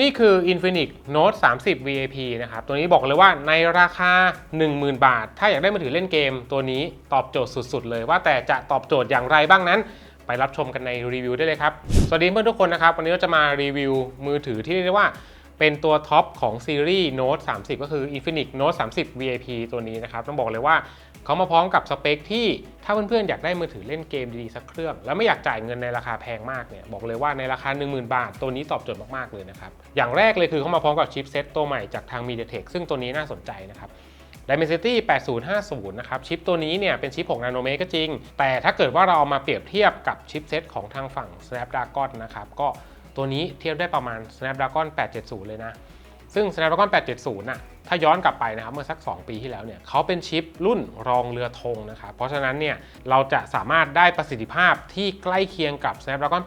นี่คือ Infinix Note 30 VAP นะครับ ตัวนี้บอกเลยว่าในราคา 10,000 บาท ถ้าอยากได้มือถือเล่นเกมตัวนี้ตอบโจทย์สุด ๆ เลยว่าแต่จะตอบโจทย์อย่างไรบ้างนั้น ไปรับชมกันในรีวิวได้เลยครับ สวัสดีเพื่อนทุกคนนะครับ วันนี้เราจะมารีวิวมือถือที่เรียกว่าเป็นตัวท็อปของซีรีส์ Note 30 ก็คือ Infinix Note 30 VAP ตัวนี้นะครับ ต้องบอกเลยว่าเขามาพร้อมกับสเปคที่ถ้าเพื่อนๆ อยากได้มือถือเล่นเกมดีๆ สักเครื่อง แล้วไม่อยากจ่ายเงินในราคาแพงมากเนี่ย บอกเลยว่าในราคา 10,000 บาท ตัวนี้ตอบโจทย์มากๆ เลยนะครับ อย่างแรกเลยคือเขามาพร้อมกับชิปเซตตัวใหม่จากทาง MediaTek ซึ่งตัวนี้น่าสนใจนะครับ Dimensity 8050 นะครับ ชิปตัวนี้เนี่ยเป็นชิป6นาโนเมตรก็จริง แต่ถ้าเกิดว่าเราเอามาเปรียบเทียบกับชิปเซตของทางฝั่ง Snapdragon นะครับ ก็ตัวนี้เทียบได้ประมาณ Snapdragon 870 เลยนะ ซึ่ง Snapdragon 870น่ะ ถ้าย้อนกลับไปนะครับ เมื่อสัก 2 ปีที่แล้วเนี่ยเขาเป็นชิปรุ่นรองเรือธงนะครับ เพราะฉะนั้นเนี่ยเราจะสามารถได้ประสิทธิภาพที่ใกล้เคียงกับ Snapdragon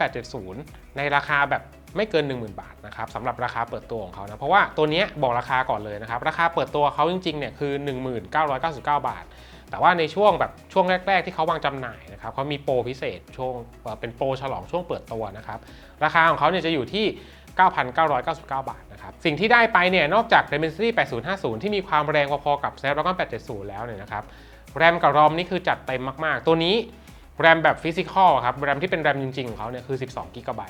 870 ในราคาแบบ ไม่เกิน 10,000 บาทนะครับสำหรับราคาเปิดตัวของเขานะเพราะว่าตัวนี้บอกราคาก่อนเลยนะครับราคาเปิดตัวเขาจริงๆเนี่ยคือ 1999 บาท แต่ว่าในช่วงแบบช่วงแรก ๆ ที่เขาวางจำหน่ายนะครับเขามีโปรพิเศษช่วงเอ่อเป็นโปรฉลองช่วงเปิดตัวนะครับราคาของเขาเนี่ยจะอยู่ที่ 9,999 บาทนะครับ สิ่งที่ได้ไปเนี่ย นอกจาก Dimensity 8050 ที่มีความแรงพอๆกับ Snapdragon 870 แล้วเนี่ยนะครับ แรมกับรอมนี่คือจัดเต็มมากๆ ตัวนี้ แรมแบบฟิสิกอลครับ แรมที่เป็นแรมจริงๆ ของเขาเนี่ยคือ 12 g b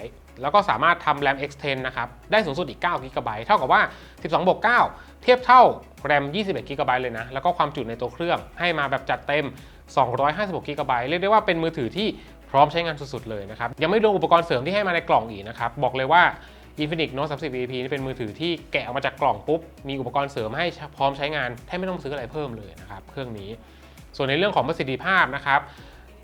แล้วก็สามารถทำแรม extend นะครับ ได้สูงสุดอีก 9 g b เท่ากับว่า 12บวก9 เทียบเท่าแรม 21 g b เลยนะ แล้วก็ความจุในตัวเครื่องให้มาแบบจัดเต็ม 256 g b เรียกได้ว่าเป็นมือถือที่พร้อมใช้งานสุดๆ เลยนะครับ ยังไม่รวมอุปกรณ์เสริมที่ให้มาในกล่องอีกนะครับ บอกเลยว่า Infinix Note 30 VP นี่เป็นมือถือที่แกะออกมาจากกล่องปุ๊บ มีอุปกรณ์เสริมให้พร้อมใช้งานแทบไม่ต้องซื้ออะไรเพิ่มเลยนะครับเครื่องนี้ ส่วนในเรื่องของประสิทธิภาพนะครับ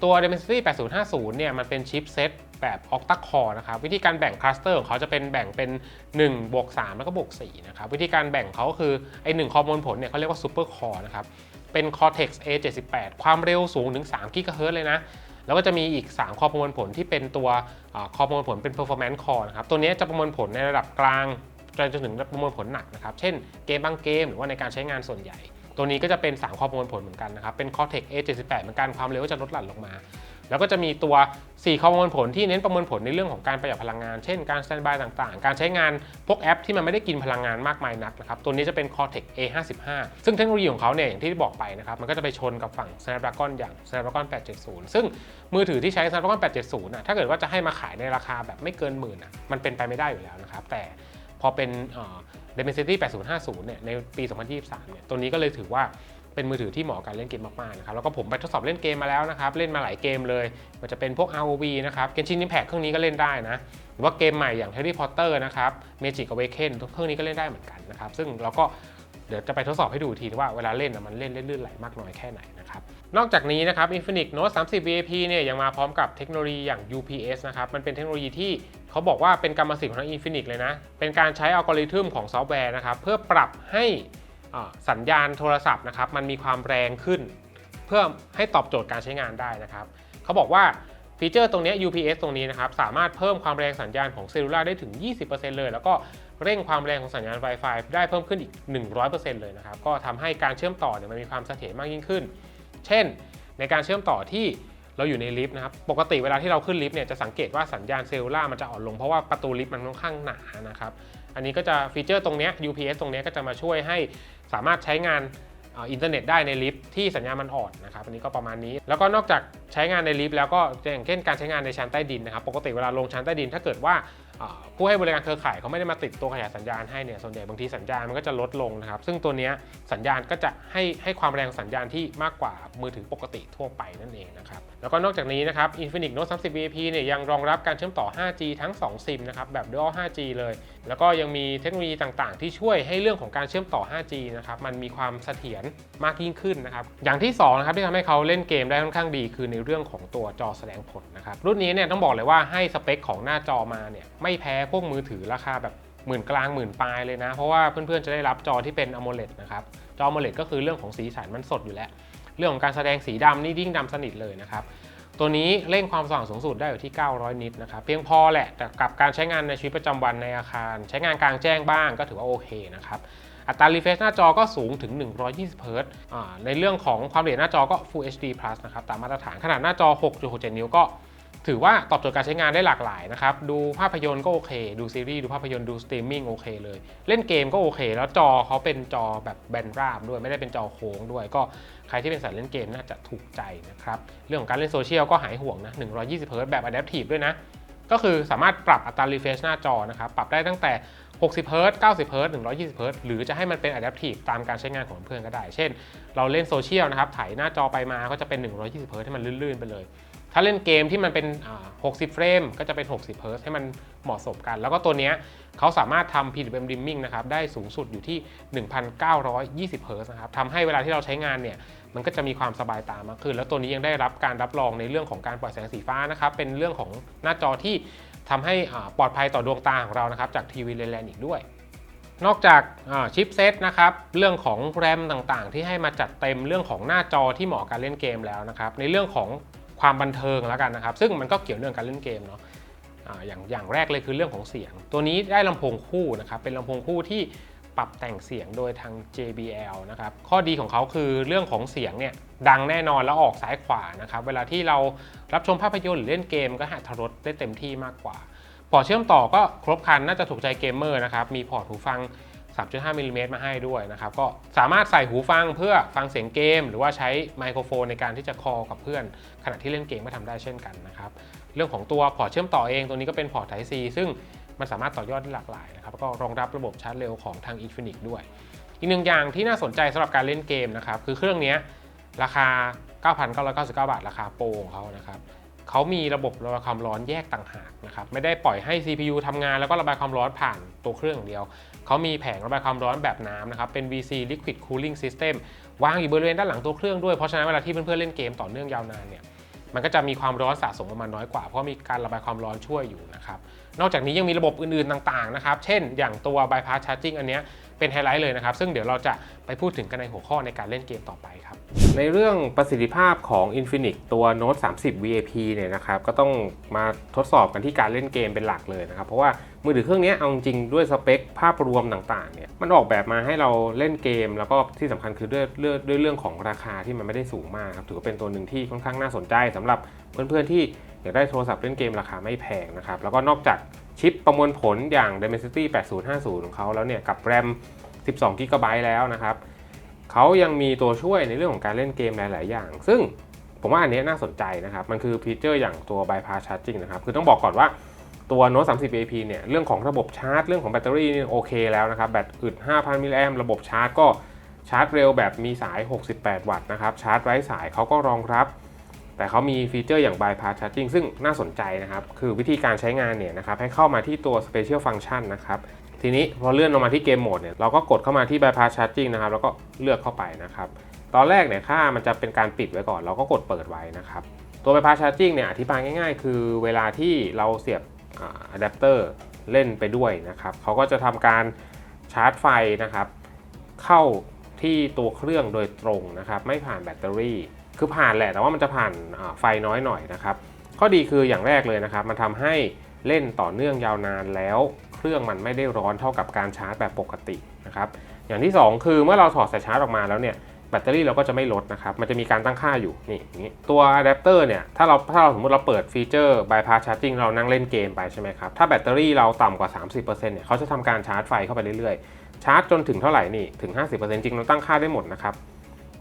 ตัว Dimensity 8050 เนี่ยมันเป็นชิปเซตแบบ Octa Core นะครับ วิธีการแบ่งคลัสเตอร์ของเขาจะเป็นแบ่งเป็น1บวก3แล้วก็บวก4นะครับ วิธีการแบ่งเขาก็คือไอ้1คอมมูลผลเนี่ยเขาเรียกว่า Super Core นะครับ เป็น Cortex A78 ความเร็วสูงถึง3 GHz เลยนะ แล้วก็จะมีอีก 3 คอประมวลผลที่เป็นตัวคอประมวลผลเป็น performance core นะครับ ตัวนี้จะประมวลผลในระดับกลางจนถึงประมวลผลหนักนะครับ เช่นเกมบางเกมหรือว่าในการใช้งานส่วนใหญ่ ตัวนี้ก็จะเป็น3คอประมวลผลเหมือนกันนะครับ เป็น Cortex A78 เหมือนกันความเร็วก็จะลดหลั่นลงมา แล้วก็จะมีตัว 4 ข้อประมวลผลที่เน้นประมวลผลในเรื่องของการประหยัดพลังงาน เช่นการสแตนบายต่างๆ การใช้งานพวกแอปที่มันไม่ได้กินพลังงานมากมายนักนะครับ ตัวนี้จะเป็น Cortex A55 ซึ่งเทคโนโลยีของเขาเนี่ยอย่างที่บอกไปนะครับ มันก็จะไปชนกับฝั่ง Snapdragon อย่าง Snapdragon 870 ซึ่งมือถือที่ใช้ Snapdragon 870นะถ้าเกิดว่าจะให้มาขายในราคาแบบไม่เกินหมื่นอะมันเป็นไปไม่ได้อยู่แล้วนะครับแต่พอเป็น Dimensity 8050 เนี่ยในปี 2023 เนี่ยตัวนี้ก็เลยถือว่าเป็นมือถือที่เหมาะกับการเล่นเกมมากๆนะครับแล้วก็ผมไปทดสอบเล่นเกมมาแล้วนะครับเล่นมาหลายเกมเลยมันจะเป็นพวก ROV นะครับ Genshin Impact เครื่องนี้ก็เล่นได้นะหรือว่าเกมใหม่อย่าง Harry Potter นะครับ Magic Awaken เครื่องนี้ก็เล่นได้เหมือนกันนะครับซึ่งเราก็เดี๋ยวจะไปทดสอบให้ดูทีว่าเวลาเล่นมันเล่นลื่นๆไหลมากน้อยแค่ไหนนะครับ นอกจากนี้นะครับ Infinix Note 30 VAP เนี่ยยังมาพร้อมกับเทคโนโลยีอย่าง UPS นะครับ มันเป็นเทคโนโลยีที่เขาบอกว่าเป็นกรรมสิทธิ์ของทาง Infinix เลยนะ เป็นการใช้อัลกอริทึมของซอฟต์แวร์นะครับ เพื่อปรับให้สัญญาณโทรศัพท์นะครับ มันมีความแรงขึ้น เพื่อให้ตอบโจทย์การใช้งานได้นะครับ เขาบอกว่าฟีเจอร์ตรงนี้ UPS ตรงนี้นะครับ สามารถเพิ่มความแรงสัญญาณของเซลลูล่าได้ถึง 20%เลย แล้วก็เร่งความแรงของสัญญาณ Wi-Fi ได้เพิ่มขึ้นอีก 100%เลยนะครับ ก็ทำให้การเชื่อมต่อเนี่ยมันมีความเสถียรมากยิ่งขึ้น เช่น ในการเชื่อมต่อที่เราอยู่ในลิฟต์นะครับ ปกติเวลาที่เราขึ้นลิฟต์เนี่ยจะสังเกตว่าสัญญาณเซลลูล่ามันจะอ่อนลงเพราะว่าประตูลิฟต์มันค่อนข้างหนานะครับ อันนี้ก็จะฟีเจอร์ตรงนี้ UPS ตรงนี้ก็จะมาช่วยให้สามารถใช้งานอินเทอร์เน็ตได้ในลิฟต์ที่สัญญาณมันอ่อนนะครับ อันนี้ก็ประมาณนี้ แล้วก็นอกจากใช้งานในลิฟต์แล้วก็อย่างเช่นการใช้งานในชั้นใต้ดินนะครับ ปกติเวลาลงชั้นใต้ดิน ถ้าเกิดว่า ผู้ให้บริการเครือข่ายเขาไม่ได้มาติดตัวขยายสัญญาณให้เนี่ยส่วนใหญ่บางทีสัญญาณมันก็จะลดลงนะครับ ซึ่งตัวนี้สัญญาณก็จะให้ให้ความแรงสัญญาณที่มากกว่ามือถือปกติทั่วไปนั่นเองนะครับแล้วก็นอกจากนี้นะครับ Infinix Note 30 VP เนี่ยยังรองรับการเชื่อมต่อ 5G ทั้ง 2 ซิมนะครับแบบ Dual 5G เลยแล้วก็ยังมีเทคโนโลยีต่างๆ ที่ช่วยให้เรื่องของการเชื่อมต่อ 5G นะครับมันมีความเสถียรมากยิ่งขึ้นนะครับอย่างที่2นะครับที่ทำให้เขาเล่นเกมได้ค่อนข้างดี คือในเรื่องของตัวจอแสดงผลนะครับรุ่นนี้เนี่ยต้องบอกเลยว่าให้สเปคของหน้าจอมาเนี่ยไม่แพ้พวกมือถือราคาแบบหมื่นกลางหมื่นปลายเลยนะ เพราะว่าเพื่อนๆจะได้รับจอที่เป็น AMOLED นะครับจอ AMOLED ก็คือเรื่องของสีสันมันสดอยู่แล้ว เรื่องของการแสดงสีดำนี่ยิ่งดำสนิทเลยนะครับ ตัวนี้เร่งความสว่างสูงสุดได้อยู่ที่ 900 นิตนะครับ เพียงพอแหละ แต่กับการใช้งานในชีวิตประจำวันในอาคาร ใช้งานกลางแจ้งบ้างก็ถือว่าโอเคนะครับ อัตรา refresh หน้าจอก็สูงถึง 120เฮิรตซ์อ่าในเรื่องของความละเอียดหน้าจอก็ Full HD Plus นะครับ ตามมาตรฐานขนาดหน้าจอ 6.67 นิ้วก็ถือว่าตอบโจทย์การใช้งานได้หลากหลายนะครับ ดูภาพยนตร์ก็โอเค ดูซีรีส์ ดูภาพยนตร์ ดูสตรีมมิ่งโอเคเลย เล่นเกมก็โอเค แล้วจอเขาเป็นจอแบบแบนราบด้วย ไม่ได้เป็นจอโค้งด้วย ก็ ใครที่เป็นสายเล่นเกมน่าจะถูกใจนะครับ เรื่องของการเล่นโซเชียลก็หายห่วงนะ120 Hz แบบ Adaptive ด้วยนะ ก็คือสามารถปรับอัตรา refresh หน้าจอนะครับ ปรับได้ตั้งแต่ 60 Hz 90 Hz 120 Hz หรือจะให้มันเป็น adaptive ตามการใช้งานของเพื่อนก็ได้ เช่น เราเล่นโซเชียลนะครับ ถ่ายหน้าจอไปมาก็จะเป็น 120 Hz ให้มันลื่นๆไปเลย ถ้าเล่นเกมที่มันเป็น 60 เฟรม ก็จะเป็น 60 Hz ให้มันเหมาะสมกัน แล้วก็ตัวนี้เขาสามารถทำ PWM dimming นะครับ ได้สูงสุดอยู่ที่ 1,920 Hz นะครับทำให้เวลาที่เราใช้งานเนี่ย มันก็จะมีความสบายตามากขึ้น แล้วตัวนี้ยังได้รับการรับรองในเรื่องของการปล่อยแสงสีฟ้านะครับ เป็นเรื่องของหน้าจอที่ทำให้ปลอดภัยต่อดวงตาของเรานะครับ จากทีวีเลนแลนอีกด้วยนอกจากชิปเซตนะครับ เรื่องของแรมต่างๆ ที่ให้มาจัดเต็มเรื่องของหน้าจอที่เหมาะการเล่นเกมแล้วนะครับ ในเรื่องของ ความบันเทิงแล้วกันนะครับ ซึ่งมันก็เกี่ยวเนื่องกับการเล่นเกมเนาะอย่างอย่างแรกเลยคือเรื่องของเสียง ตัวนี้ได้ลำโพงคู่นะครับเป็นลำโพงคู่ที่ปรับแต่งเสียงโดยทาง JBL นะครับข้อดีของเขาคือเรื่องของเสียงเนี่ยดังแน่นอนแล้วออกซ้ายขวานะครับเวลาที่เรารับชมภาพยนตร์หรือเล่นเกมก็หัดรสได้เต็มที่มากกว่า พอเชื่อมต่อก็ครบครันน่าจะถูกใจเกมเมอร์นะครับมีพอร์ตหูฟัง 3.5มิลลิเมตรมาให้ด้วยนะครับ ก็สามารถใส่หูฟังเพื่อฟังเสียงเกม หรือว่าใช้ไมโครโฟนในการที่จะคอลกับเพื่อน ขณะที่เล่นเกมก็ทำได้เช่นกันนะครับ เรื่องของตัวพอร์ตเชื่อมต่อเองตัวนี้ก็เป็นพอร์ต Type C ซึ่งมันสามารถต่อยอดได้หลากหลายนะครับก็รองรับระบบชาร์จเร็วของทาง Infinix ด้วย อีกหนึ่งอย่างที่น่าสนใจสำหรับการเล่นเกมนะครับคือเครื่องเนี้ยราคา 9,999 บาท ราคาโปรของเขานะครับ เขามีระบบระบายความร้อนแยกต่างหากนะครับไม่ได้ปล่อยให้ CPU ทำงานแล้วก็ระบายความร้อนผ่านตัวเครื่องอย่างเดียว เขามีแผงระบายความร้อนแบบน้ำนะครับเป็น VC Liquid Cooling System วางอยู่บริเวณด้านหลังตัวเครื่องด้วยเพราะฉะนั้นเวลาที่เพื่อนๆเล่นเกมต่อเนื่องยาวนานเนี่ยมันก็จะมีความร้อนสะสมประมาณน้อยกว่า เพราะมีการระบายความร้อนช่วยอยู่นะครับ นอกจากนี้ยังมีระบบอื่นๆต่างๆนะครับ เช่น อย่างตัว bypass charging อันเนี้ย เป็นไฮไลท์เลยนะครับ ซึ่งเดี๋ยวเราจะไปพูดถึงกันในหัวข้อในการเล่นเกมต่อไปครับ ในเรื่องประสิทธิภาพของ Infinix ตัว Note 30 VAP เนี่ยนะครับ ก็ต้องมาทดสอบกันที่การเล่นเกมเป็นหลักเลยนะครับ เพราะว่ามือถือเครื่องนี้เอาจริงด้วยสเปคภาพรวมต่างๆเนี่ยมันออกแบบมาให้เราเล่นเกม แล้วก็ที่สำคัญคือด้วยเรื่องด้วยเรื่องของราคาที่มันไม่ได้สูงมากครับถือว่าเป็นตัวหนึ่งที่ค่อนข้างน่าสนใจสำหรับเพื่อนๆที่อยากได้โทรศัพท์เล่นเกมราคาไม่แพงนะครับแล้วก็นอกจาก ชิปประมวลผลอย่าง Dimensity 8050 ของเขาแล้วเนี่ย กับ RAM 12 g b แล้วนะครับ เขายังมีตัวช่วยในเรื่องของการเล่นเกมหลาย ๆ อย่าง ซึ่งผมว่าอันนี้น่าสนใจนะครับ มันคือฟีเจอร์อย่างตัว bypass charging นะครับ คือต้องบอกก่อนว่าตัว Note 30 AP เนี่ย เรื่องของระบบชาร์จ เรื่องของแบตเตอรี่นี่โอเคแล้วนะครับ แบตอึด 5,000 มิลลิแอมระบบชาร์จก็ชาร์จเร็วแบบมีสาย 68 วัตต์นะครับ ชาร์จไร้สายเขาก็รองรับ แต่เขามีฟีเจอร์อย่าง bypass charging ซึ่งน่าสนใจนะครับ คือวิธีการใช้งานเนี่ยนะครับให้เข้ามาที่ตัว special function นะครับ ทีนี้พอเลื่อนลงมาที่เกมโหมดเนี่ยเราก็กดเข้ามาที่ bypass charging นะครับ แล้วก็เลือกเข้าไปนะครับ ตอนแรกเนี่ยค่ามันจะเป็นการปิดไว้ก่อน เราก็กดเปิดไว้นะครับ ตัว bypass charging เนี่ยอธิบายง่ายๆ คือเวลาที่เราเสียบอะแดปเตอร์เล่นไปด้วยนะครับเขาก็จะทำการชาร์จไฟนะครับ เข้าที่ตัวเครื่องโดยตรงนะครับ ไม่ผ่านแบตเตอรี่ คือผ่านแหละแต่ว่ามันจะผ่านไฟน้อยหน่อยนะครับ ข้อดีคืออย่างแรกเลยนะครับ มันทำให้เล่นต่อเนื่องยาวนานแล้ว เครื่องมันไม่ได้ร้อนเท่ากับการชาร์จแบบปกตินะครับอย่างที่ 2 คือเมื่อเราถอดสายชาร์จออกมาแล้วเนี่ยแบตเตอรี่เราก็จะไม่ลดนะครับ มันจะมีการตั้งค่าอยู่ นี่อย่างนี้ ตัวอะแดปเตอร์เนี่ย ถ้าเราถ้าเราสมมติเราเปิดฟีเจอร์ bypass charging เรานั่งเล่นเกมไปใช่ไหมครับ ถ้าแบตเตอรี่เราต่ำกว่า 30%เนี่ยเขาจะทำการชาร์จไฟเข้าไปเรื่อยๆ ชาร์จจนถึงเท่าไหร่นี่ ถึง 50%จริงเราตั้งค่าได้หมดนะครับ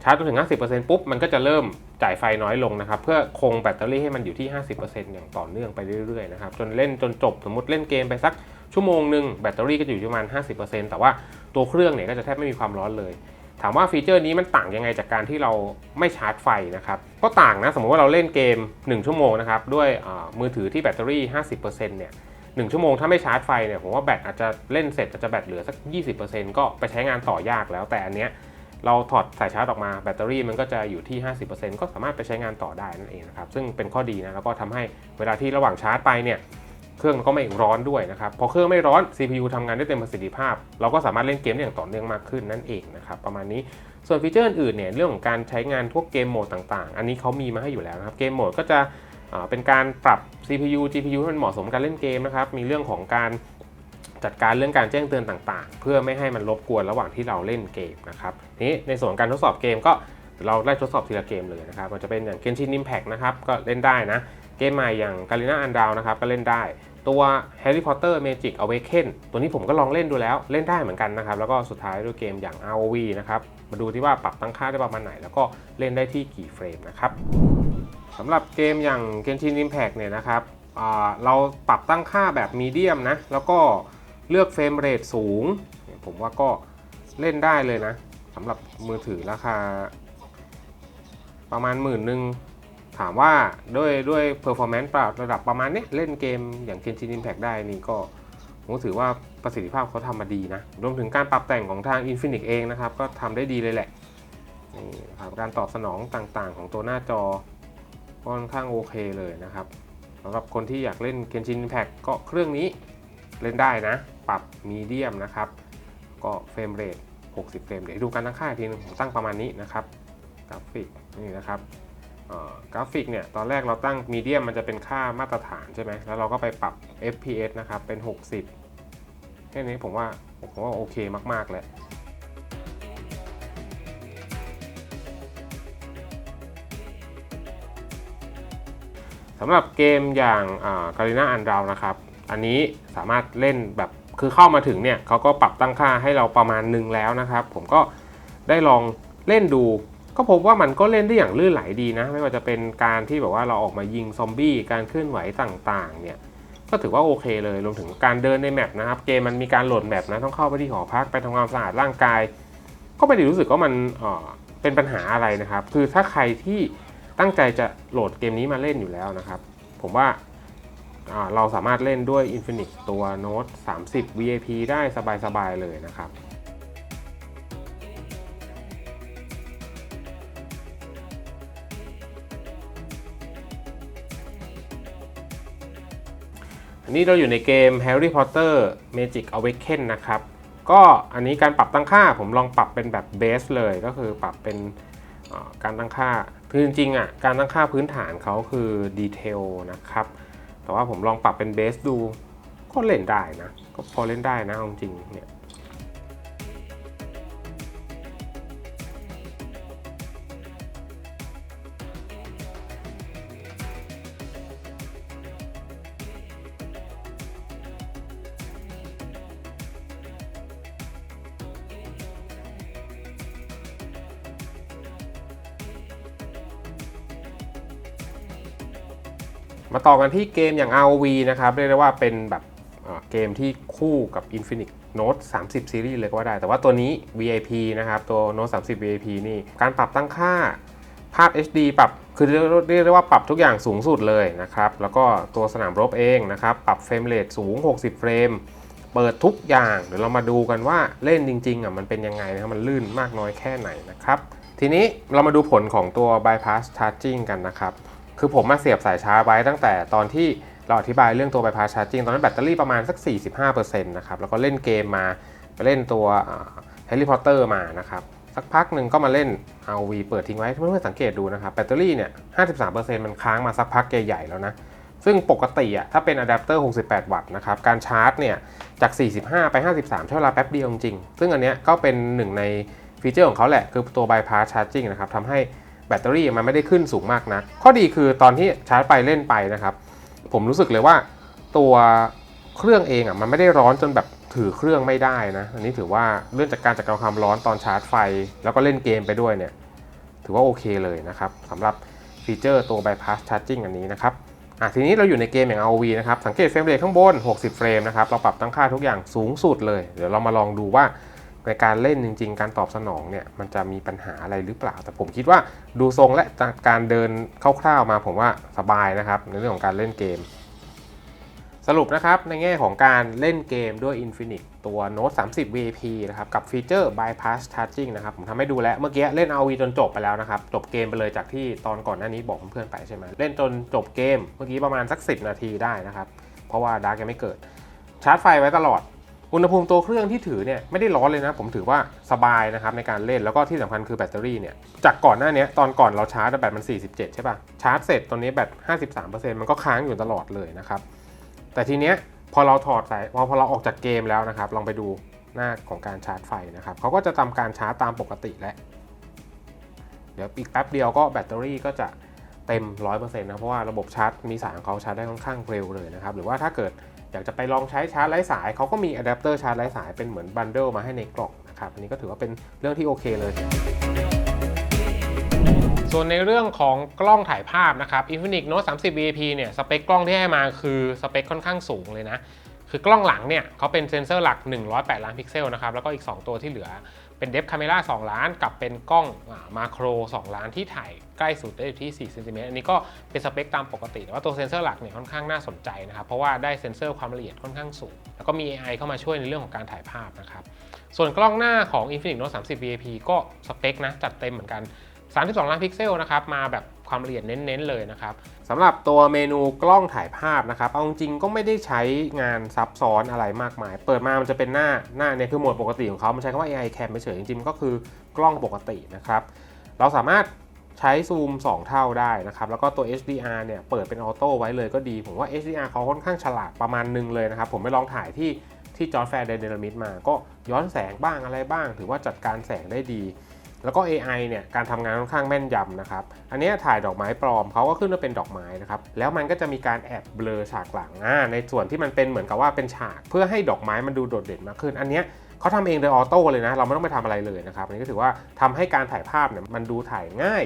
ชาร์จจนถึง 50%ปุ๊บ มันก็จะเริ่มจ่ายไฟน้อยลงนะครับ เพื่อคงแบตเตอรี่ให้มันอยู่ที่ 50%อย่างต่อเนื่องไปเรื่อยๆนะครับ จนเล่นจนจบสมมติเล่นเกมไปสักชั่วโมงหนึ่งแบตเตอรี่ก็จะอยู่ประมาณ 50%แต่ว่าตัวเครื่องเนี่ยก็จะแทบไม่มีความร้อนเลย ถามว่าฟีเจอร์นี้มันต่างยังไงจากการที่เราไม่ชาร์จไฟนะครับ ก็ต่างนะ สมมติว่าเราเล่นเกม 1 ชั่วโมงนะครับ ด้วยมือถือที่แบตเตอรี่ 50%เนี่ยหนึ่งชั่วโมงถ้าไม่ชาร์จไฟเนี่ยผมว่าแบตอาจจะเล่นเสร็จอาจจะแบตเหลือสัก 20%ก็ไปใช้งานต่อยากแล้วแต่อันเนี้ย เราถอดสายชาร์จออกมาแบตเตอรี่มันก็จะอยู่ที่ 50%ก็สามารถไปใช้งานต่อได้นั่นเองนะครับซึ่งเป็นข้อดีนะแล้วก็ทำให้เวลาที่ระหว่างชาร์จไปเนี่ยเครื่องก็ไม่ร้อนด้วยนะครับพอเครื่องไม่ร้อน CPU ทำงานได้เต็มประสิทธิภาพ เราก็สามารถเล่นเกมได้อย่างต่อเนื่องมากขึ้นนั่นเองนะครับประมาณนี้ส่วนฟีเจอร์อื่นเนี่ยเรื่องของการใช้งานพวกเกมโหมดต่างๆ อันนี้เขามีมาให้อยู่แล้วนะครับเกมโหมดก็จะเป็นการปรับ CPU GPU ให้มันเหมาะสมกับการเล่นเกมนะครับมีเรื่องของการ จัดการเรื่องการแจ้งเตือนต่างๆ เพื่อไม่ให้มันรบกวนระหว่างที่เราเล่นเกมนะครับนี้ในส่วนการทดสอบเกมก็เราไล่ทดสอบทีละเกมเลยนะครับมันจะเป็นอย่าง Genshin Impact นะครับก็เล่นได้นะ เกมใหม่อย่าง g a r i n a u n d o w นะครับก็เล่นได้ ตัว Harry Potter Magic Awaken ตัวนี้ผมก็ลองเล่นดูแล้วเล่นได้เหมือนกันนะครับแล้วก็สุดท้ายด้วยเกมอย่าง ROV นะครับมาดูที่ว่าปรับตั้งค่าได้ประมาณไหน แล้วก็เล่นได้ที่กี่เฟรมนะครับสำหรับเกมอย่าง Genshin Impact เนี่ยนะครับเราปรับตั้งค่าแบบมีเดียมนะแล้วก็ เลือกเฟรมเรทสูง ผมว่าก็เล่นได้เลยนะสำหรับมือถือราคา ประมาณหมื่นหนึ่งถามว่าด้วยด้วย performance ปรับระดับประมาณนี้เล่นเกมอย่าง Genshin Impact ได้นี่ก็ผมถือว่าประสิทธิภาพเขาทำมาดีนะ รวมถึงการปรับแต่งของทาง Infinix เองนะครับ ก็ทำได้ดีเลยแหละนี่ครับการตอบสนองต่างๆ ของตัวหน้าจอค่อนข้างโอเคเลยนะครับสำหรับคนที่อยากเล่น Genshin Impact ก็เครื่องนี้ เล่นได้นะ ปรับมีเดียมนะครับ ก็เฟรมเรท60 เฟรม เดี๋ยวดูการตั้งค่าอีกทีนึงผมตั้งประมาณนี้นะครับ กราฟิกนี่นะครับกราฟิกเนี่ย ตอนแรกเราตั้งมีเดียมมันจะเป็นค่ามาตรฐานใช่ไหม แล้วเราก็ไปปรับ FPS นะครับ เป็น 60 แค่นี้ผมว่าผมว่าโอเคมาก ๆ แล้วสำหรับเกมอย่างการีนาอันดาวนะครับ อันนี้สามารถเล่นแบบคือเข้ามาถึงเนี่ยเขาก็ปรับตั้งค่าให้เราประมาณหนึ่งแล้วนะครับ ผมก็ได้ลองเล่นดู ก็พบว่ามันก็เล่นได้อย่างลื่นไหลดีนะ ไม่ว่าจะเป็นการที่แบบว่าเราออกมายิงซอมบี้การเคลื่อนไหวต่างๆ เนี่ยก็ถือว่าโอเคเลยรวมถึงการเดินในแมปนะครับ เกมมันมีการโหลดแมปนะต้องเข้าไปที่หอพักไปทำความสะอาดร่างกาย ก็ไม่ได้รู้สึกว่ามันเเป็นปัญหาอะไรนะครับ คือถ้าใครที่ตั้งใจจะโหลดเกมนี้มาเล่นอยู่แล้วนะครับ ผมว่า เราสามารถเล่นด้วย Infinix ตัว Note 30 VIP ได้สบายๆเลยนะครับอันนี้เราอยู่ในเกม Harry Potter Magic Awaken นะครับ ก็อันนี้การปรับตั้งค่าผมลองปรับเป็นแบบเบสเลยก็คือปรับเป็นการตั้งค่าคือจริงๆอะการตั้งค่าพื้นฐานเขาคือดีเทลนะครับ แต่ว่าผมลองปรับเป็นเบสดูก็เล่นได้นะ ก็พอเล่นได้นะเอาจริงเนี่ย มาต่อกันที่เกมอย่าง ROV นะครับเรียกได้ว่าเป็นแบบเกมที่คู่กับ Infinix Note 30 Series เลยก็ว่าได้ แต่ว่าตัวนี้ VIP นะครับตัว Note 30 VIP นี่การปรับตั้งค่าภาพ HD ปรับคือเรียกเรียกได้ว่าปรับทุกอย่างสูงสุดเลยนะครับ แล้วก็ตัวสนามรบเองนะครับ ปรับเฟรมเรทสูง 60 เฟรม เปิดทุกอย่าง เดี๋ยวเรามาดูกันว่าเล่นจริงๆอะมันเป็นยังไงนะครับมันลื่นมากน้อยแค่ไหนนะครับ ทีนี้เรามาดูผลของตัว bypass charging กันนะครับ คือผมมาเสียบสายชาร์จไว้ตั้งแต่ตอนที่เราอธิบายเรื่องตัว bypass charging ตอนนั้นแบตเตอรี่ประมาณสัก 45%นะครับแล้วก็เล่นเกมมาไปเล่นตัวแฮร์รี่พอตเตอร์มานะครับสักพักหนึ่งก็มาเล่น RV เปิดทิ้งไว้เพื่อนๆสังเกตดูนะครับแบตเตอรี่เนี่ย 53%มันค้างมาสักพักใหญ่ๆแล้วนะ ซึ่งปกติอะถ้าเป็นอะแดปเตอร์ 68 วัตต์นะครับ การชาร์จเนี่ย จาก 45 ไป 53 ใช้เวลาแป๊บเดียวจริง ซึ่งอันเนี้ยก็เป็นหนึ่งในฟีเจอร์ของเขาแหละ คือตัว bypass charging นะครับทำให้ แบตเตอรี่มันไม่ได้ขึ้นสูงมากนะข้อดีคือตอนที่ชาร์จไปเล่นไปนะครับ ผมรู้สึกเลยว่าตัวเครื่องเองอะมันไม่ได้ร้อนจนแบบถือเครื่องไม่ได้นะ อันนี้ถือว่าเรื่องจากการจัดการความร้อนตอนชาร์จไฟ แล้วก็เล่นเกมไปด้วยเนี่ย ถือว่าโอเคเลยนะครับสำหรับฟีเจอร์ตัว bypass charging อันนี้นะครับอะทีนี้เราอยู่ในเกมอย่าง ROV นะครับ สังเกตเฟรมเรทข้างบน 60 เฟรมนะครับ เราปรับตั้งค่าทุกอย่างสูงสุดเลย เดี๋ยวเรามาลองดูว่า ในการเล่นจริง ๆ การตอบสนองเนี่ยมันจะมีปัญหาอะไรหรือเปล่า แต่ผมคิดว่าดูทรงและากการเดินคร่าวๆมาผมว่าสบายนะครับ ในเรื่องของการเล่นเกม สรุปนะครับในแง่ของการเล่นเกมด้วย Infinix ตัว Note 30 VP นะครับ กับฟีเจอร์ bypass charging นะครับ ผมทำให้ดูแล้ว เมื่อกี้เล่น RV จนจบไปแล้วนะครับ จบเกมไปเลยจากที่ตอนก่อนหน้านี้บอกเพื่อนๆไปใช่ไหมเล่นจนจบเกมเมื่อกี้ประมาณสัก 10 นาทีได้นะครับเพราะว่าดาร์กยังไม่เกิดชาร์จไฟไว้ตลอด อุณหภูมิตัวเครื่องที่ถือเนี่ยไม่ได้ร้อนเลยนะ ผมถือว่าสบายนะครับในการเล่นแล้วก็ที่สำคัญคือแบตเตอรี่เนี่ยจากก่อนหน้านี้ตอนก่อนเราชาร์จแบตมัน 47 ใช่ป่ะชาร์จเสร็จตอนนี้แบต 53%มันก็ค้างอยู่ตลอดเลยนะครับแต่ทีเนี้ยพอเราถอดสายพอพอเราออกจากเกมแล้วนะครับลองไปดูหน้าของการชาร์จไฟนะครับเขาก็จะทำการชาร์จตามปกติแล้วเดี๋ยวอีกแป๊บเดียวก็แบตเตอรี่ก็จะ เต็ม 100%นะเพราะว่าระบบชาร์จมีสายของเขาชาร์จได้ค่อนข้างเร็วเลยนะครับหรือว่าถ้าเกิดอยากจะไปลองใช้ชาร์จไร้สายเขาก็มีอะแดปเตอร์ชาร์จไร้สายเป็นเหมือนบันเดิลมาให้ในกล่องนะครับอันนี้ก็ถือว่าเป็นเรื่องที่โอเคเลย ส่วนในเรื่องของกล้องถ่ายภาพนะครับ Infinix Note 30 VAP เนี่ยสเปคกล้องที่ให้มาคือสเปคค่อนข้างสูงเลยนะคือกล้องหลังเนี่ยเขาเป็นเซนเซอร์หลัก 108 ล้านพิกเซลนะครับแล้วก็อีก 2 ตัวที่เหลือ เป็นเดฟคาเมรา2ล้าน กับเป็นกล้องมาโคร 2 ล้านที่ถ่ายใกล้สุดได้อยู่ที่4เซนติเมตรอันนี้ก็เป็นสเปคตามปกติแต่ว่าตัวเซนเซอร์หลักเนี่ยค่อนข้างน่าสนใจนะครับ เพราะว่าได้เซนเซอร์ความละเอียดค่อนข้างสูง แล้วก็มี AI เข้ามาช่วยในเรื่องของการถ่ายภาพนะครับ ส่วนกล้องหน้าของ Infinix Note 30 VIP ก็สเปคนะจัดเต็มเหมือนกัน 32 ล้านพิกเซลนะครับมาแบบ ความละเอียดเน้นๆเลยนะครับสำหรับตัวเมนูกล้องถ่ายภาพนะครับเอาจริงก็ไม่ได้ใช้งานซับซ้อนอะไรมากมาย เปิดมามันจะเป็นหน้าหน้าเนี่ยคือโหมดปกติของเขามันใช้คำว่า AI cam เฉยจริงๆก็คือกล้องปกตินะครับเราสามารถใช้ซูม 2 เท่าได้นะครับ แล้วก็ตัว HDR เนี่ยเปิดเป็นออโต้ไว้เลยก็ดี ผมว่า HDR เขาค่อนข้างฉลาดประมาณนึงเลยนะครับ ผมไปลองถ่ายที่ที่จอร์แฟร์เดนเดลมิดมา ก็ย้อนแสงบ้างอะไรบ้าง ถือว่าจัดการแสงได้ดี แล้วก็ AI เนี่ยการทำงานค่อนข้างแม่นยำนะครับ อันนี้ถ่ายดอกไม้ปลอมเขาก็ขึ้นมาเป็นดอกไม้นะครับ แล้วมันก็จะมีการแอบเบลอฉากหลังอ่าในส่วนที่มันเป็นเหมือนกับว่าเป็นฉาก เพื่อให้ดอกไม้มันดูโดดเด่นมากขึ้น อันนี้เขาทำเองโดยออโต้เลยนะ เราไม่ต้องไปทำอะไรเลยนะครับ อันนี้ก็ถือว่าทำให้การถ่ายภาพเนี่ยมันดูถ่ายง่าย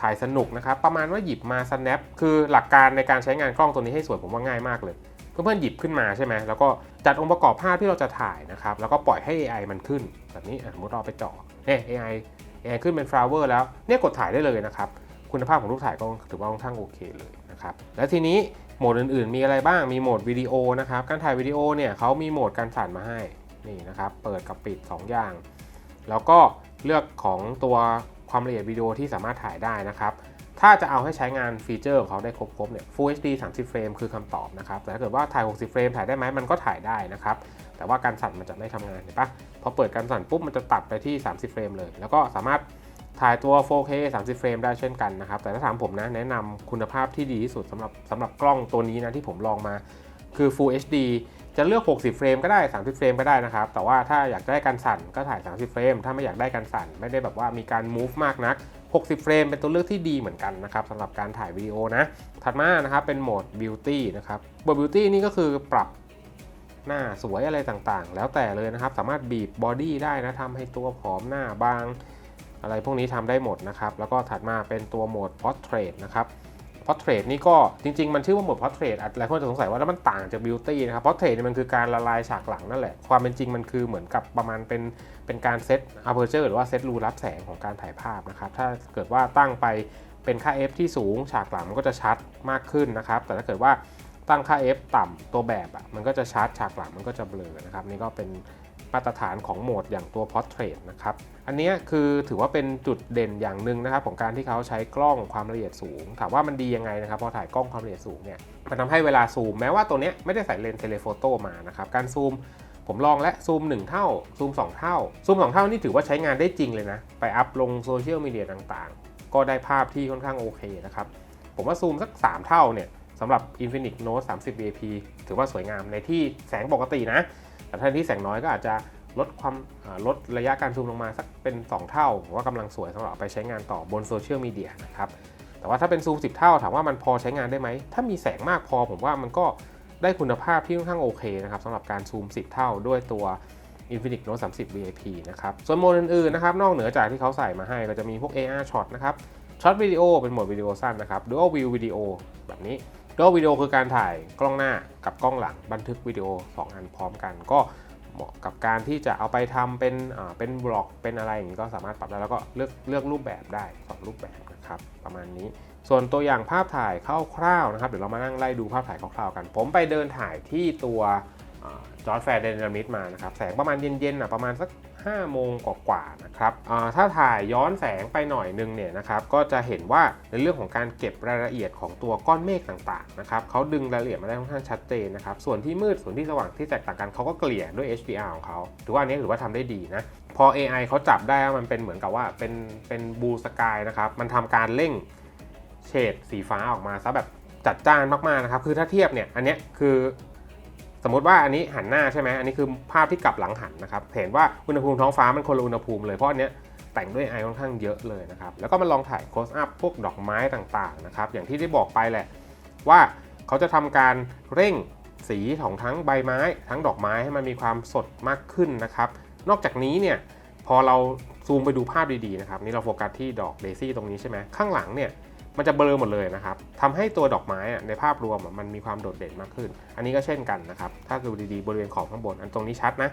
ถ่ายสนุกนะครับประมาณว่าหยิบมา snap คือหลักการในการใช้งานกล้องตัวนี้ให้สวยผมว่าง่ายมากเลยเพื่อนๆหยิบขึ้นมาใช่ไหมแล้วก็จัดองค์ประกอบภาพที่เราจะถ่ายนะครับแล้วก็ปล่อยให้ AI มันขึ้น แบบนี้สมมติเราไปจาะเอ๊ะ AI AI ขึ้นเป็น flower แล้วเนี่ยกดถ่ายได้เลยนะครับ คุณภาพของรูปถ่ายก็ถือว่าค่อนข้างโอเคเลยนะครับ แล้วทีนี้โหมดอื่นๆ มีอะไรบ้าง มีโหมดวิดีโอนะครับ การถ่ายวิดีโอเนี่ยเขามีโหมดการสั่นมาให้ นี่นะครับ เปิดกับปิด 2 อย่าง แล้วก็เลือกของตัวความละเอียดวิดีโอที่สามารถถ่ายได้นะครับ ถ้าจะเอาให้ใช้งานฟีเจอร์ของเขาได้ครบๆเนี่ย Full HD 30 เฟรมคือคำตอบนะครับ แต่ถ้าเกิดว่าถ่าย 60 เฟรมถ่ายได้ไหมมันก็ถ่ายได้นะครับ แต่ว่าการสั่นมันจะไม่ทำงานเห็นปะ พอเปิดการสั่นปุ๊บมันจะตัดไปที่ 30 เฟรมเลย แล้วก็สามารถถ่ายตัว 4K 30 เฟรมได้เช่นกันนะครับ แต่ถ้าถามผมนะแนะนำคุณภาพที่ดีที่สุดสำหรับสำหรับกล้องตัวนี้นะที่ผมลองมาคือ Full HD จะเลือก 60 เฟรมก็ได้ 30 เฟรมก็ได้นะครับ แต่ว่าถ้าอยากได้การสั่นก็ถ่าย 30 เฟรม ถ้าไม่อยากได้การสั่น ไม่ได้แบบว่ามีการ move มากนัก 60 เฟรมเป็นตัวเลือกที่ดีเหมือนกันนะครับสำหรับการถ่ายวิดีโอนะ ถัดมานะครับเป็นโหมด Beauty นะครับ โหมด Beauty นี่ก็คือปรับ หน้าสวยอะไรต่างๆ แล้วแต่เลยนะครับ สามารถบีบบอดี้ได้นะทำให้ตัวผอมหน้าบาง อะไรพวกนี้ทำได้หมดนะครับ แล้วก็ถัดมาเป็นตัวโหมด Portrait นะครับ Portrait นี่ก็จริง ๆ มันชื่อว่าโหมด Portrait หลายคนจะสงสัยว่าแล้วมันต่างจาก Beauty นะครับ Portrait เนี่มันคือการละลายฉากหลังนั่นแหละ ความเป็นจริงมันคือเหมือนกับประมาณเป็นเป็นการเซต aperture หรือว่าเซตรูรับแสงของการถ่ายภาพนะครับ ถ้าเกิดว่าตั้งไปเป็นค่า f ที่สูง ฉากหลังมันก็จะชัดมากขึ้นนะครับ แต่ถ้าเกิดว่า ตั้งค่า f ต่ำตัวแบบอะ่ะมันก็จะชัดฉากหลังมันก็จะเบลอนะครับนี่ก็เป็นมาตรฐานของโหมดอย่างตัว Portrait นะครับอันนี้คือถือว่าเป็นจุดเด่นอย่างหนึ่งนะครับของการที่เขาใช้กล้องความละเอียดสูง ถามว่ามันดียังไงนะครับพอถ่ายกล้องความละเอียดสูงเนี่ยมันทำให้เวลาซูมแม้ว่าตัวเนี้ยไม่ได้ใส่เลนส์เทเลโฟโต้มานะครับการซูมผมลองและซูม 1 เท่า ซูม 2 เท่า ซูม 2 เท่านี่ถือว่าใช้งานได้จริงเลยนะ ไปอัพลงโซเชียลมีเดียต่างๆ ก็ได้ภาพที่ค่อนข้างโอเคนะครับ ผมว่าซูมสัก 3 เท่าเนี่ย สำหรับ Infinix Note 30 VP ถือว่าสวยงามในที่แสงปกตินะ แต่ถ้าที่แสงน้อยก็อาจจะลดความลดระยะการซูมลงมาสักเป็น 2 เท่าผมว่ากำลังสวยสำหรับไปใช้งานต่อบนโซเชียลมีเดียนะครับ แต่ว่าถ้าเป็นซูม 10 เท่าถามว่ามันพอใช้งานได้ไหม ถ้ามีแสงมากพอผมว่ามันก็ได้คุณภาพที่ค่อนข้างโอเคนะครับสำหรับการซูม 10 เท่าด้วยตัว Infinix Note 30 VIP นะครับ ส่วนโหมดอื่นๆนะครับนอกเหนือจากที่เขาใส่มาให้ก็จะมีพวก AR Shot นะครับช็อตวิดีโอเป็นโหมดวิดีโอสั้นนะครับ Dual View Video แบบนี้ Dual Video คือการถ่ายกล้องหน้ากับกล้องหลังบันทึกวิดีโอ 2 อันพร้อมกัน ก็เหมาะกับการที่จะเอาไปทำเป็นอ่าเป็นบล็อกเป็นอะไรอย่างนี้ก็สามารถปรับได้แล้วก็เลือกเลือกรูปแบบได้ 2 รูปแบบนะครับประมาณนี้ ส่วนตัวอย่างภาพถ่ายคร่าวๆนะครับเดี๋ยวเรามานั่งไล่ดูภาพถ่ายคร่าวๆกัน ผมไปเดินถ่ายที่ตัวจอร์ดแฟร์เดนมิดมานะครับแสงประมาณเย็นๆอะประมาณสัก 5 โมงกว่าๆนะครับถ้าถ่ายย้อนแสงไปหน่อยนึงเนี่ยนะครับก็จะเห็นว่าในเรื่องของการเก็บรายละเอียดของตัวก้อนเมฆต่างๆนะครับเขาดึงรายละเอียดมาได้ค่อนข้างชัดเจนนะครับส่วนที่มืดส่วนที่สว่างที่แตกต่างกันเขาก็เกลี่ยด้วย HDR ของเขาถือว่าอันนี้ถือว่าทำได้ดีนะพอ AI เขาจับได้ว่ามันเป็นเหมือนกับว่าเป็นเป็นบูสกายนะครับมันทำการเร่งเฉดสีฟ้าออกมาซะแบบจัดจ้านมากๆนะครับคือถ้าเทียบเนี่ยอันนี้คือ สมมติว่าอันนี้หันหน้าใช่ไหมอันนี้คือภาพที่กลับหลังหันนะครับเห็นว่าอุณหภูมิท้องฟ้ามันคนละอุณหภูมิเลยเพราะอันเนี้ยแต่งด้วยไอค่อนข้างเยอะเลยนะครับแล้วก็มาลองถ่ายโคสอัพพวกดอกไม้ต่างๆนะครับอย่างที่ได้บอกไปแหละว่าเขาจะทำการเร่งสีของทั้งใบไม้ ทั้งดอกไม้ให้มันมีความสดมากขึ้นนะครับ นอกจากนี้เนี่ยพอเราซูมไปดูภาพดีๆนะครับนี่เราโฟกัสที่ดอกเดซี่ตรงนี้ใช่ไหมข้างหลังเนี่ย มันจะเบลอหมดเลยนะครับทำให้ตัวดอกไม้อะในภาพรวมมันมีความโดดเด่นมากขึ้น อันนี้ก็เช่นกันนะครับ ถ้าดูดีๆบริเวณขอบข้างบน อันตรงนี้ชัดนะ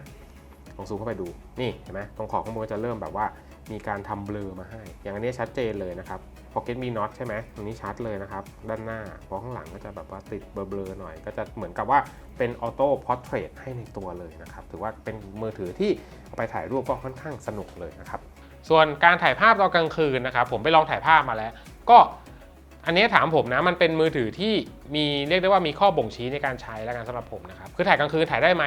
ลองซูมเข้าไปดู นี่เห็นไหมตรงขอบข้างบนก็จะเริ่มแบบว่า มีการทำเบลอมาให้ อย่างอันนี้ชัดเจนเลยนะครับ Pocket Me Not ใช่ไหมตรงนี้ชัดเลยนะครับ ด้านหน้าพราะข้างหลังก็จะแบบว่าติดเบลอๆหน่อย ก็จะเหมือนกับว่าเป็นออโต้พอร์เทรตให้ในตัวเลยนะครับ ถือว่าเป็นมือถือที่เอาไปถ่ายรูปก็ค่อนข้างสนุกเลยนะครับ ส่วนการถ่ายภาพตอนกลางคืนนะครับ ผมไปลองถ่ายภาพมาแล้ว ก็ อันนี้ถามผมนะมันเป็นมือถือที่มีเรียกได้ว่ามีข้อบ่งชี้ในการใช้แล้วกันสำหรับผมนะครับคือถ่ายกลางคืนถ่ายได้ไหม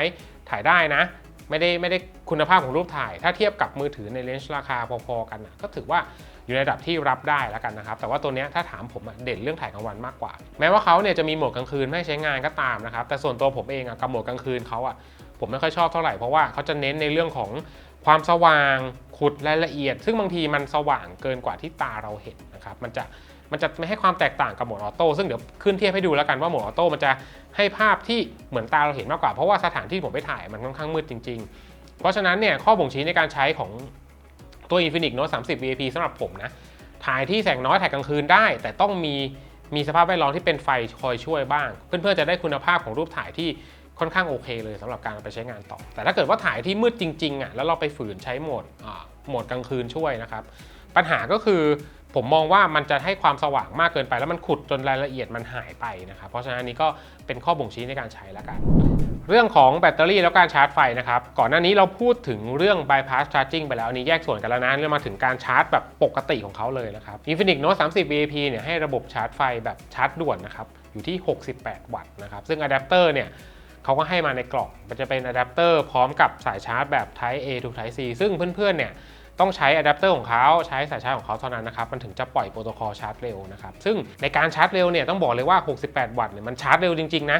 ถ่ายได้นะ ไม่ได้ไม่ได้คุณภาพของรูปถ่าย ถ้าเทียบกับมือถือในเลนส์ราคาพอๆกันนะก็ถือว่าอยู่ในระดับที่รับได้แล้วกันนะครับ แต่ว่าตัวนี้ถ้าถามผมเด่นเรื่องถ่ายกลางวันมากกว่า แม้ว่าเขาเนี่ยจะมีโหมดกลางคืนให้ใช้งานก็ตามนะครับแต่ส่วนตัวผมเองอะกับโหมดกลางคืนเขาอะผมไม่ค่อยชอบเท่าไหร่เพราะว่าเขาจะเน้นในเรื่องของความสว่างขุดรายละเอียด ซึ่งบางทีมันสว่างเกินกว่าที่ตาเราเห็นนะครับมันจะ มันจะไม่ให้ความแตกต่างกับโหมดออโต้ซึ่งเดี๋ยวขึ้นเทียบให้ดูแล้วกันว่าโหมดออโต้มันจะให้ภาพที่เหมือนตาเราเห็นมากกว่าเพราะว่าสถานที่ผมไปถ่ายมันค่อนข้างมืดจริง ๆ เพราะฉะนั้นเนี่ยข้อบ่งชี้ในการใช้ของตัว Infinix Note 30 VIP สำหรับผมนะถ่ายที่แสงน้อยถ่ายกลางคืนได้ แต่ต้องมีมีสภาพแวดล้อมที่เป็นไฟคอยช่วยบ้าง เพื่อนๆจะได้คุณภาพของรูปถ่ายที่ค่อนข้างโอเคเลยสำหรับการไปใช้งานต่อ แต่ถ้าเกิดว่าถ่ายที่มืดจริงๆอะแล้วเราไปฝืนใช้โหมดโหมดกลางคืนช่วยนะครับ ปัญหาก็คือ ผมมองว่ามันจะให้ความสว่างมากเกินไป แล้วมันขุดจนรายละเอียดมันหายไปนะครับ เพราะฉะนั้นอันนี้ก็เป็นข้อบ่งชี้ในการใช้แล้วกัน เรื่องของแบตเตอรี่แล้วการชาร์จไฟนะครับ ก่อนหน้านี้เราพูดถึงเรื่อง bypass charging ไปแล้วอันนี้แยกส่วนกันแล้วนะเรื่องมาถึงการชาร์จแบบปกติของเขาเลยนะครับ Infinix Note 30 VIP เนี่ยให้ระบบชาร์จไฟแบบชาร์จด่วนนะครับอยู่ที่ 68 วัตต์นะครับ ซึ่งอะแดปเตอร์เนี่ยเขาก็ให้มาในกล่อง มันจะเป็นอะแดปเตอร์พร้อมกับสายชาร์จแบบ Type A to Type C ซึ่งเพื่อนๆเนี่ย ต้องใช้อะแดปเตอร์ของเขาใช้สายชาร์จของเขาเท่านั้นนะครับมันถึงจะปล่อยโปรโตคอลชาร์จเร็วนะครับซึ่งในการชาร์จเร็วเนี่ยต้องบอกเลยว่า 68 วัตต์เนี่ยมันชาร์จเร็วจริงๆนะ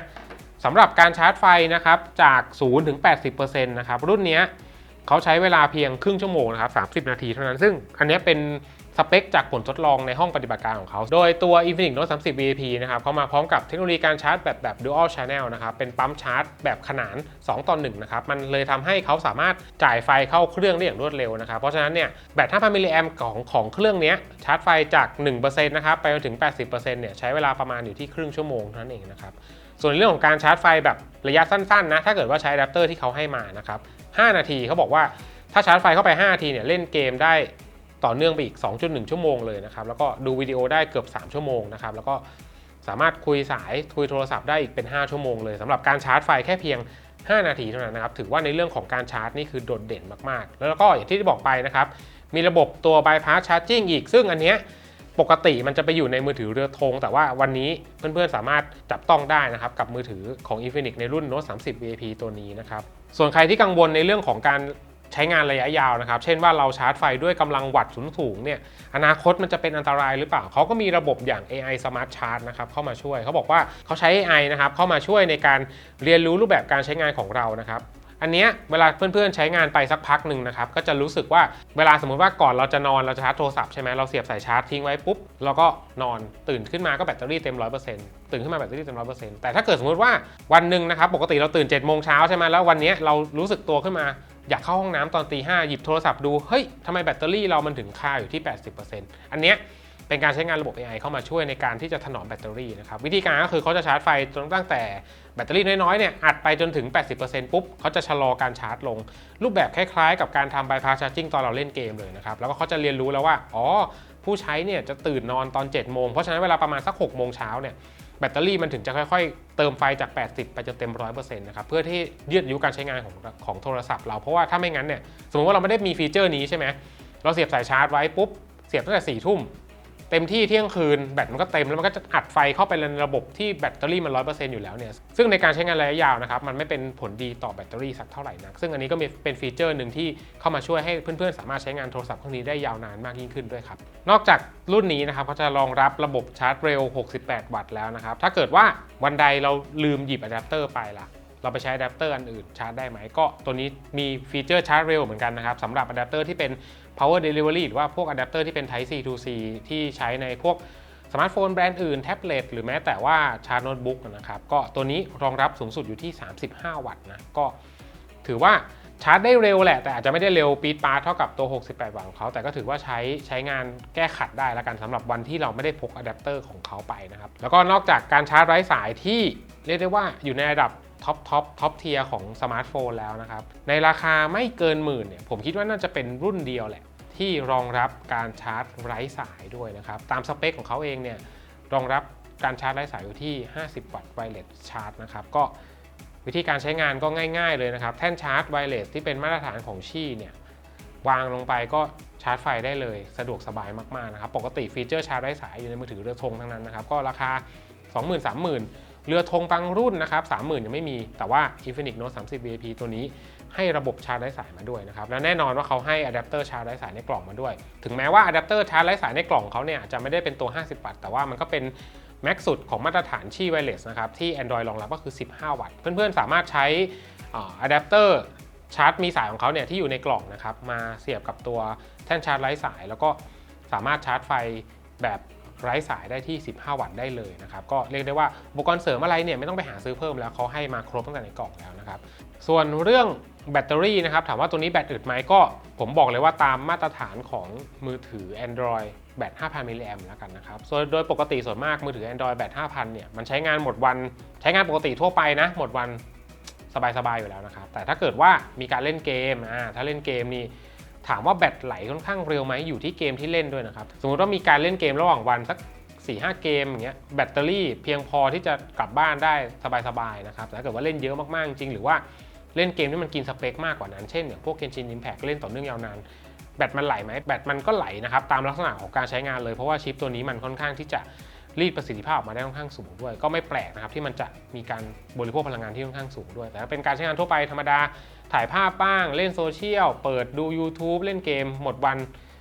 สำหรับการชาร์จไฟนะครับจาก 0 ถึง 80%นะครับรุ่นนี้เขาใช้เวลาเพียงครึ่งชั่วโมงนะครับ 30 นาทีเท่านั้น ซึ่งอันนี้เป็น สเปคจากผลทดลองในห้องปฏิบัติการของเขา โดยตัว Infinix Note 30 VIP นะครับเขามาพร้อมกับเทคโนโลยีการชาร์จแบบแบบ Dual Channel นะครับ เป็นปั๊มชาร์จแบบขนาน 2 ต่อ 1 นะครับ มันเลยทำให้เขาสามารถจ่ายไฟเข้าเครื่องได้อย่างรวดเร็วนะครับ เพราะฉะนั้นเนี่ยแบต 5,000 มิลลิแอมของของเครื่องนี้ชาร์จไฟจาก 1%นะครับ ไปจนถึง 80%เนี่ยใช้เวลาประมาณอยู่ที่ครึ่งชั่วโมงเท่านั้นเองนะครับ ส่วนเรื่องของการชาร์จไฟแบบระยะสั้นๆนะ ถ้าเกิดว่าใช้อะแดปเตอร์ที่เขาให้มานะครับ5นาทีเขาบอกว่าถ้าชาร์จไฟเข้าไป 5 นาทีเนี่ยเล่นเกมได้ ต่อเนื่องไปอีก 2.1 ชั่วโมงเลยนะครับ แล้วก็ดูวิดีโอได้เกือบ 3 ชั่วโมงนะครับ แล้วก็สามารถคุยสายคุยโทรศัพท์ได้อีกเป็น 5 ชั่วโมงเลยสำหรับการชาร์จไฟแค่เพียง 5 นาทีเท่านั้นนะครับ ถือว่าในเรื่องของการชาร์จนี่คือโดดเด่นมากๆ แล้วก็อย่างที่ได้บอกไปนะครับ มีระบบตัว bypass charging อีก ซึ่งอันเนี้ยปกติมันจะไปอยู่ในมือถือเรือธงแต่ว่าวันนี้เพื่อนๆสามารถจับต้องได้นะครับ กับมือถือของ Infinix ในรุ่น Note 30 VIP ตัวนี้นะครับ ส่วนใครที่กังวลในเรื่องของการ ใช้งานระยะยาวนะครับ เช่นว่าเราชาร์จไฟด้วยกำลังวัตต์สูงๆเนี่ย อนาคตมันจะเป็นอันตรายหรือเปล่า เขาก็มีระบบอย่าง AI Smart Charge นะครับเข้ามาช่วย เขาบอกว่าเขาใช้ AI นะครับเข้ามาช่วยในการเรียนรู้รูปแบบการใช้งานของเรานะครับอันเนี้ยเวลาเพื่อนๆใช้งานไปสักพักหนึ่งนะครับก็จะรู้สึกว่าเวลาสมมุติว่าก่อนเราจะนอนเราจะชาร์จโทรศัพท์ใช่ไหมเราเสียบสายชาร์จทิ้งไว้ปุ๊บเราก็นอนตื่นขึ้นมาก็แบตเตอรี่เต็ม100%ตื่นขึ้นมาแบตเตอรี่เต็ม100%แต่ถ้าเกิดสมมติว่าวันหนึ่งนะครับปกติเราตื่น7จ็ดโมงเช้าใช่ไหมแล้ววันนี้เรารู้สึกตัวขึ้นมา อยากเข้าห้องน้ำตอนตีห้าหยิบโทรศัพท์ดู เฮ้ยทำไมแบตเตอรี่เรามันถึงค่าอยู่ที่ 80%อันเนี้ยเป็นการใช้งานระบบ AI เข้ามาช่วยในการที่จะถนอมแบตเตอรี่นะครับ วิธีการก็คือเขาจะชาร์จไฟตั้งแต่แบตเตอรี่น้อยๆเนี่ยอัดไปจนถึง 80%ปุ๊บเขาจะชะลอการชาร์จลง รูปแบบคล้ายๆ กับการทำ bypass charging ตอนเราเล่นเกมเลยนะครับ แล้วก็เขาจะเรียนรู้แล้วว่า อ๋อ ผู้ใช้เนี่ยจะตื่นนอนตอน 7 โมง เพราะฉะนั้นเวลาประมาณสัก 6 โมงเช้าเนี่ย แบตเตอรี่มันถึงจะค่อยๆ เติมไฟจาก 80 ไปจนเต็ม 100%นะครับเพื่อที่ยืดอายุการใช้งานของของโทรศัพท์เราเพราะว่าถ้าไม่งั้นเนี่ยสมมติว่าเราไม่ได้มีฟีเจอร์นี้ใช่ไหมเราเสียบสายชาร์จไว้ปุ๊บเสียบตั้งแต่สี่ทุ่ม เต็มที่เที่ยงคืนแบตมันก็เต็มแล้วมันก็จะอัดไฟเข้าไปในระบบที่แบตเตอรี่มันร้อยเปอร์เซ็นต์อยู่แล้วเนี่ยซึ่งในการใช้งานระยะยาวนะครับมันไม่เป็นผลดีต่อแบตเตอรี่สักเท่าไหร่นักซึ่งอันนี้ก็มีเป็นฟีเจอร์หนึ่งที่เข้ามาช่วยให้เพื่อนๆ สามารถใช้งานโทรศัพท์เครื่องนี้ได้ยาวนานมากยิ่งขึ้นด้วยครับนอกจากรุ่นนี้นะครับเขาจะรองรับระบบชาร์จเร็ว 68 วัตต์แล้วนะครับถ้าเกิดว่าวันใดเราลืมหยิบอะแดปเตอร์ไปล่ะเราไปใช้อะแดปเตอร์อันอื่นชาร์จได้ไหมก็ตัวนี้มีฟีเจอร์ชาร์จเร็วเหมือนกันนะครับสำหรับอะแดปเตอร์ที่เป็น power delivery หรือว่าพวกอะแดปเตอร์ที่เป็น type C to C ที่ใช้ในพวกสมาร์ทโฟนแบรนด์อื่น แท็บเล็ตหรือแม้แต่ว่าชาร์จโน้ตบุ๊กนะครับ ก็ตัวนี้รองรับสูงสุดอยู่ที่ 35 วัตต์นะ ก็ถือว่าชาร์จได้เร็วแหละ แต่อาจจะไม่ได้เร็วปีดปาร์เท่ากับตัว 68 วัตต์ของเขา แต่ก็ถือว่าใช้ใช้งานแก้ขัดได้แล้วกันสำหรับวันที่เราไม่ได้พกอะแดปเตอร์ของเขาไปนะครับ แล้วก็นอกจากการชาร์จไร้สายที่เรียกได้ว่าอยู่ในระดับท็อปท็อปท็อปเทียของสมาร์ทโฟนแล้วนะครับ ในราคาไม่เกินหมื่นเนี่ยผมคิดว่าน่าจะเป็นรุ่นเดียวแหละ ที่รองรับการชาร์จไร้สายด้วยนะครับ ตามสเปคของเขาเองเนี่ยรองรับการชาร์จไร้สายอยู่ที่ 50 วัตต์ไวเลสชาร์จนะครับก็วิธีการใช้งานก็ง่าย ๆเลยนะครับ แท่นชาร์จไวเลสที่เป็นมาตรฐานของชี่เนี่ยวางลงไปก็ชาร์จไฟได้เลย สะดวกสบายมากๆนะครับ ปกติฟีเจอร์ชาร์จไร้สายอยู่ในมือถือเรือธงทั้งนั้นนะครับ ก็ราคา 20,000 30,000 เรือธงบางรุ่นนะครับ30,000ยังไม่มี แต่ว่า Infinix Note 30 VIP ตัวนี้ให้ระบบชาร์จไร้สายมาด้วยนะครับ และแน่นอนว่าเขาให้อะแดปเตอร์ชาร์จไร้สายในกล่องมาด้วย ถึงแม้ว่าอะแดปเตอร์ชาร์จไร้สายในกล่องเขาเนี่ยอาจจะไม่ได้เป็นตัว 50 วัตต์ แต่ว่ามันก็เป็นแม็กสุดของมาตรฐานชี่ไวเลสนะครับที่ Android รองรับก็คือ 15 วัตต์ เพื่อนๆ สามารถใช้อะแดปเตอร์ชาร์จมีสายของเขาเนี่ยที่อยู่ในกล่องนะครับมาเสียบกับตัวแท่นชาร์จไร้สาย แล้วก็สามารถชาร์จไฟแบบ ไร้สายได้ที่ 15 วัตต์ได้เลยนะครับ ก็เรียกได้ว่าอุปกรณ์เสริมอะไรเนี่ยไม่ต้องไปหาซื้อเพิ่มแล้วเขาให้มาครบตั้งแต่ในกล่องแล้วนะครับ ส่วนเรื่องแบตเตอรี่นะครับถามว่าตัวนี้แบตอึดไหมก็ ผมบอกเลยว่าตามมาตรฐานของมือถือ Android แบต 5,000 มิลลิแอมป์แล้วกันนะครับส่วนโดยปกติส่วนมากมือถือ Android แบต 5,000 เนี่ยมันใช้งานหมดวันใช้งานปกติทั่วไปนะ หมดวันสบายๆอยู่แล้วนะครับ แต่ถ้าเกิดว่ามีการเล่นเกมอ่าถ้าเล่นเกมนี่ ถามว่าแบตไหลค่อนข้างเร็วไหมอยู่ที่เกมที่เล่นด้วยนะครับ สมมติว่ามีการเล่นเกมระหว่างวันสัก4 5เกมอย่างเงี้ยแบตเตอรี่เพียงพอที่จะกลับบ้านได้สบายๆนะครับแต่ถ้าเกิดว่าเล่นเยอะมากๆจริง หรือว่าเล่นเกมที่มันกินสเปคมากกว่านั้น เช่นอย่างพวก Genshin Impact เล่นต่อเนื่องยาวนานแบตมันไหลไหมแบตมันก็ไหลนะครับตามลักษณะของการใช้งานเลยเพราะว่าชิปตัวนี้มันค่อนข้างที่จะรีดประสิทธิภาพออกมาได้ค่อนข้างสูงด้วย ก็ไม่แปลกนะครับที่มันจะมีการบริโภคพลังงานที่ค่อนข้างสูงด้วย แต่ถ้าเป็นการใช้งานทั่วไปธรรมดา ถ่ายภาพบ้าง เล่นโซเชียล เปิดดู YouTube เล่นเกม หมดวัน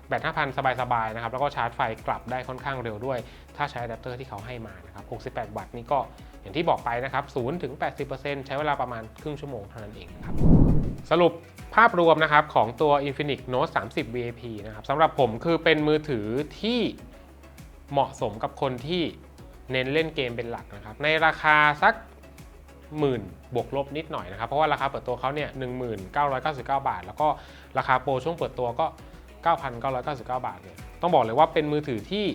แบต5,000 สบายๆนะครับ แล้วก็ชาร์จไฟกลับได้ค่อนข้างเร็วด้วย ถ้าใช้อะแดปเตอร์ที่เขาให้มานะครับ 68 วัตต์นี่ก็อย่างที่บอกไปนะครับ0ถึง 80%ใช้เวลาประมาณครึ่งชั่วโมงเท่านั้นเองครับ สรุปภาพรวมนะครับของตัว Infinix Note 30 VIP นะครับสำหรับผมคือเป็นมือถือที่เหมาะสมกับคนที่เน้นเล่นเกมเป็นหลักนะครับ ในราคาสัก หมื่นบวกลบนิดหน่อยนะครับ เพราะว่าราคาเปิดตัวเขาเนี่ย1999 บาท แล้วก็ราคาโปรช่วงเปิดตัวก็ 9,999 บาทเนี่ยต้องบอกเลยว่าเป็นมือถือที่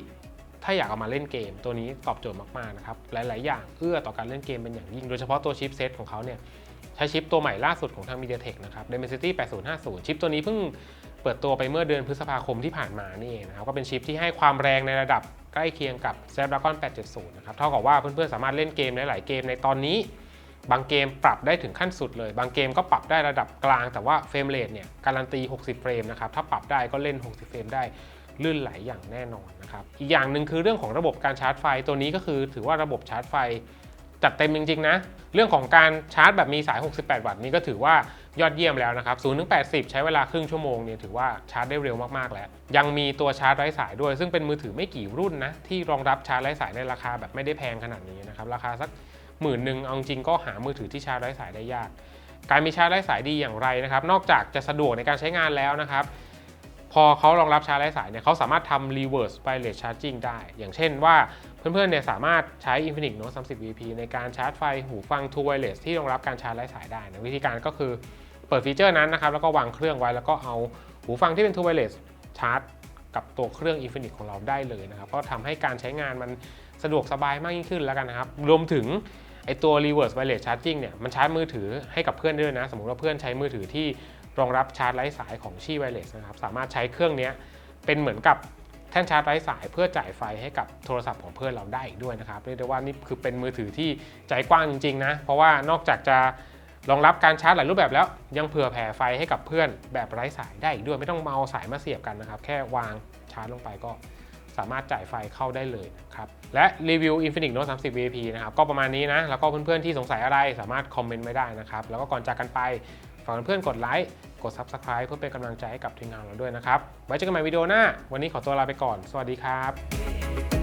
ถ้าอยากเอามาเล่นเกมตัวนี้ตอบโจทย์มากๆนะครับหลาย ๆ อย่างเอื้อต่อการเล่นเกมเป็นอย่างยิ่ง โดยเฉพาะตัวชิปเซตของเขาเนี่ยใช้ชิปตัวใหม่ล่าสุดของทาง MediaTek นะครับ Dimensity 8050 ชิปตัวนี้เพิ่งเปิดตัวไปเมื่อเดือนพฤษภาคมที่ผ่านมานี่เองนะครับก็เป็นชิปที่ให้ความแรงในระดับใกล้เคียงกับ Snapdragon 870 นะครับเท่ากับว่าเพื่อน ๆ สามารถเล่นเกมหลาย ๆ เกมในตอนนี้ บางเกมปรับได้ถึงขั้นสุดเลย บางเกมก็ปรับได้ระดับกลาง แต่ว่าเฟรมเรทเนี่ยการันตี 60 เฟรมนะครับ ถ้าปรับได้ก็เล่น 60 เฟรมได้ลื่นไหลอย่างแน่นอนนะครับ อีกอย่างหนึ่งคือเรื่องของระบบการชาร์จไฟ ตัวนี้ก็คือถือว่าระบบชาร์จไฟจัดเต็มจริง ๆ นะ เรื่องของการชาร์จแบบมีสาย 68 วัตต์นี้ก็ถือว่ายอดเยี่ยมแล้วนะครับ 0 ถึง 80 ใช้เวลาครึ่งชั่วโมงเนี่ยถือว่าชาร์จได้เร็วมากๆ แล้ว ยังมีตัวชาร์จไร้สายด้วย ซึ่งเป็นมือถือไม่กี่รุ่นนะ ที่รองรับชาร์จไร้สายในราคาแบบไม่ได้แพงขนาดนี้นะครับ ราคาสัก หมื่นหนึ่งเอาจริงก็หามือถือที่ชาร์จไร้สายได้ยาก การมีชาร์จไร้สายดีอย่างไรนะครับ นอกจากจะสะดวกในการใช้งานแล้วนะครับ พอเขารองรับชาร์จไร้สายเนี่ยเขาสามารถทำ reverse wireless charging ได้ อย่างเช่นว่าเพื่อนๆเนี่ยสามารถใช้ Infinix Note 30 VP ในการชาร์จไฟหูฟัง True Wireless ที่รองรับการชาร์จไร้สายได้นะวิธีการก็คือเปิดฟีเจอร์นั้นนะครับแล้วก็วางเครื่องไว้แล้วก็เอาหูฟังที่เป็น True Wireless ชาร์จกับตัวเครื่อง Infinix ของเราได้เลยนะครับ ก็ทำให้การใช้งานมันสะดวกสบายมากยิ่งขึ้นแล้วกันนะครับ รวมถึง ไอตัว reverse wireless charging เนี่ยมันชาร์จมือถือให้กับเพื่อนด้วยนะ สมมติว่าเพื่อนใช้มือถือที่รองรับชาร์จไร้สายของชี่ไวเลสนะครับสามารถใช้เครื่องนี้เป็นเหมือนกับแท่นชาร์จไร้สายเพื่อจ่ายไฟให้กับโทรศัพท์ของเพื่อนเราได้อีกด้วยนะครับเรียกได้ว่านี่คือเป็นมือถือที่ใจกว้างจริงๆนะเพราะว่านอกจากจะรองรับการชาร์จหลายรูปแบบแล้ว ยังเผื่อแผ่ไฟให้กับเพื่อนแบบไร้สายได้อีกด้วยไม่ต้องเอาสายมาเสียบกันนะครับ แค่วางชาร์จลงไปก็ สามารถจ่ายไฟเข้าได้เลยนะครับและรีวิว Infinix Note 30 VIP นะครับก็ประมาณนี้นะแล้วก็เพื่อนๆที่สงสัยอะไรสามารถคอมเมนต์ไว้ได้นะครับแล้วก็ก่อนจากกันไปฝากเพื่อนๆกดไลค์กด Subscribe เพื่อเป็นกำลังใจให้กับทีมงานเราด้วยนะครับไว้เจอกันใหม่วิดีโอหน้า วันนี้ขอตัวลาไปก่อน สวัสดีครับ